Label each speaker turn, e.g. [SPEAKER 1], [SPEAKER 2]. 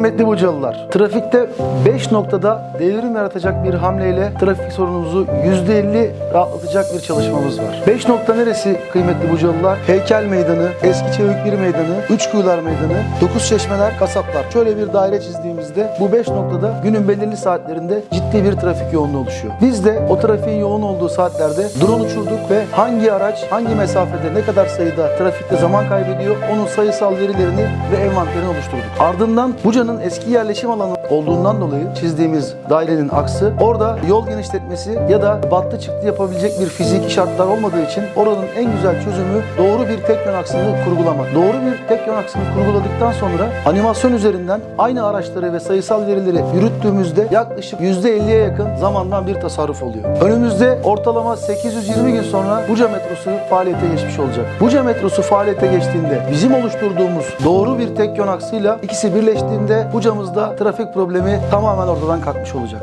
[SPEAKER 1] Kıymetli Bucalılar, trafikte 5 noktada devrim yaratacak bir hamleyle trafik sorunumuzu %50 rahatlatacak bir çalışmamız var. 5 nokta neresi kıymetli Bucalılar? Heykel Meydanı, Eski Çevikbir Meydanı, Üçkuyular Meydanı, Dokuz Çeşmeler, Kasaplar. Şöyle bir daire çizdiğimizde bu 5 noktada günün belirli saatlerinde ciddi bir trafik yoğunluğu oluşuyor. Biz de o trafiğin yoğun olduğu saatlerde drone uçurduk ve hangi araç hangi mesafede ne kadar sayıda trafikte zaman kaybediyor onun sayısal verilerini ve envanterini oluşturduk. Ardından Buca'nın eski yerleşim alanı olduğundan dolayı çizdiğimiz dairenin aksı orada yol genişletmesi ya da battı çıktı yapabilecek bir fiziki şartlar olmadığı için oranın en güzel çözümü doğru bir tek yön aksını kurgulamak. Doğru bir tek yön aksını kurguladıktan sonra animasyon üzerinden aynı araçları ve sayısal verileri yürüttüğümüzde yaklaşık %50'ye yakın zamandan bir tasarruf oluyor. Önümüzde ortalama 820 gün sonra Buca metrosu faaliyete geçmiş olacak. Buca metrosu faaliyete geçtiğinde bizim oluşturduğumuz doğru bir tek yön aksıyla ikisi birleştiğinde Buca'mızda trafik problemi tamamen ortadan kalkmış olacak.